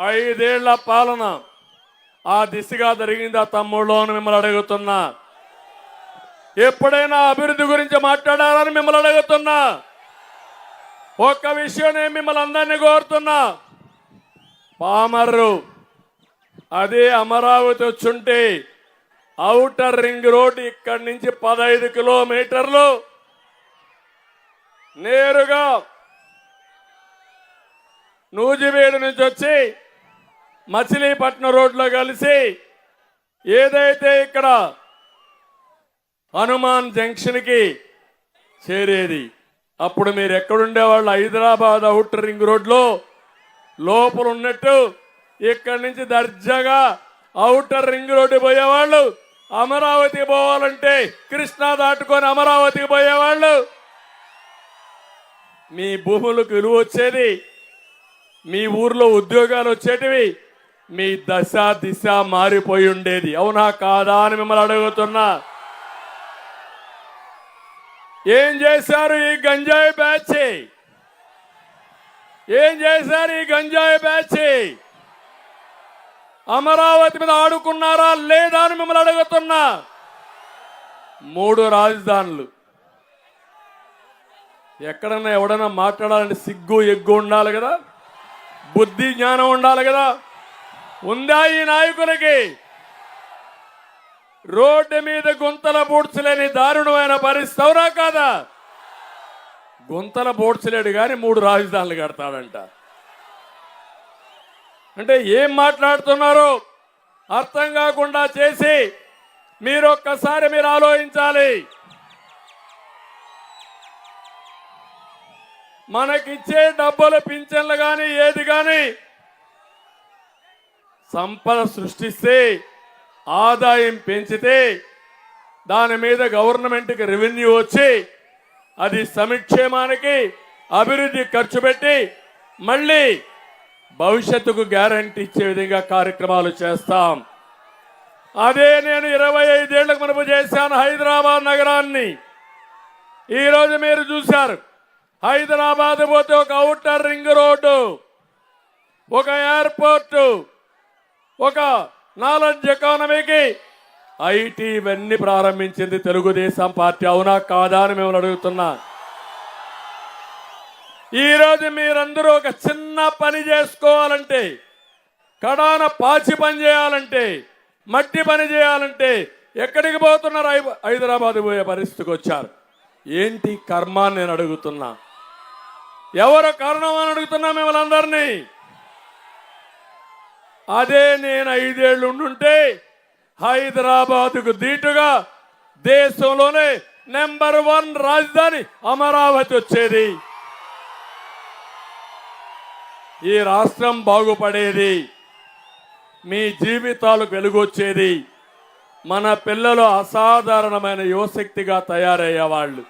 ఐదేళ్ళ పాలన ఆ దిశగా జరిగిందా తమ్ముళ్ళు అని మిమ్మల్ని అడుగుతున్నా. ఎప్పుడైనా అభివృద్ధి గురించి మాట్లాడాలని మిమ్మల్ని అడుగుతున్నా. ఒక్క విషయం నేను మిమ్మల్ని అందరినీ కోరుతున్నా. పామర్రు అదే అమరావతి వచ్చుంటే ఔటర్ రింగ్ రోడ్ ఇక్కడి నుంచి పదహైదు కిలోమీటర్లు నేరుగా నూజివీడు నుంచి వచ్చి మచిలీపట్నం రోడ్లో కలిసి ఏదైతే ఇక్కడ హనుమాన్ జంక్షన్కి చేరేది అప్పుడు మీరు ఎక్కడుండేవాళ్ళు? హైదరాబాద్ అవుటర్ రింగ్ రోడ్లో లోపల ఉన్నట్టు ఇక్కడి నుంచి దర్జాగా అవుటర్ రింగ్ రోడ్డు పోయేవాళ్ళు. అమరావతి పోవాలంటే కృష్ణా దాటుకొని అమరావతికి పోయేవాళ్ళు. మీ భూములకు విలువ వచ్చేది మీ ఊర్లో ఉద్యోగాలు వచ్చేటివి మీ దశ దిశ మారిపోయి ఉండేది. అవునా కాదా అని మిమ్మల్ని అడుగుతున్నా. ఏం చేశారు ఈ గంజాయి బ్యాచ్? ఏం చేశారు ఈ గంజాయి బ్యాచ్? అమరావతి మీద ఆడుకున్నారా లేదా అని మిమ్మల్ని అడుగుతున్నా. మూడు రాజధానులు. ఎక్కడన్నా ఎవడన్నా మాట్లాడాలంటే సిగ్గు ఎగ్గు ఉండాలి కదా. బుద్ధి జ్ఞానం ఉండాలి కదా. ఉందా ఈ నాయకులకి రోడ్డు మీద గుంతల బూడ్చలేని దారుణమైన పరిస్థితి అవునా కాదా? గుంతల బూడ్చలేడు కానీ మూడు రాజధానులు కడతాడంట. అంటే ఏం మాట్లాడుతున్నారో అర్థం కాకుండా చేసి మీరు ఒక్కసారి మీరు ఆలోచించాలి. మనకిచ్చే డబ్బులు పింఛన్లు కానీ ఏది కానీ సంపద సృష్టిస్తే ఆదాయం పెంచితే దాని మీద గవర్నమెంట్కి రెవెన్యూ వచ్చి అది సంక్షేమానికి అభివృద్ధి ఖర్చు పెట్టి మళ్ళీ భవిష్యత్తుకు గ్యారంటీ ఇచ్చే విధంగా కార్యక్రమాలు చేస్తాం. అదే నేను ఇరవై ఐదేళ్ళకు మునుపు చేశాను హైదరాబాద్ నగరాన్ని. ఈరోజు మీరు చూశారు. హైదరాబాద్ పోతే ఒక అవుటర్ రింగ్ రోడ్డు ఒక ఎయిర్పోర్టు ఒక నాలెడ్జ్ ఎకానమీకి ఐటీ ఇవన్నీ ప్రారంభించింది తెలుగుదేశం పార్టీ. అవునా? కాదా అని మేము అడుగుతున్నా. ఈరోజు మీరందరూ ఒక చిన్న పని చేసుకోవాలంటే కడాన పాచి పని చేయాలంటే మట్టి పని చేయాలంటే ఎక్కడికి పోతున్నారు? హై- హైదరాబాద్ పోయే పరిస్థితికి వచ్చారు. ఏంటి కర్మ నేను అడుగుతున్నా. ఎవరు కారణం అని అడుగుతున్నా మిమ్మల్ని అందరినీ? అదే నేను ఐదేళ్ళు ఉండుంటే హైదరాబాద్కు దీటుగా దేశంలోనే నెంబర్ వన్ రాజధాని అమరావతి వచ్చేది. ఈ రాష్ట్రం బాగుపడేది. మీ జీవితాలకు వెలుగొచ్చేది. మన పిల్లలు అసాధారణమైన యువశక్తిగా తయారయ్యేవాళ్ళు.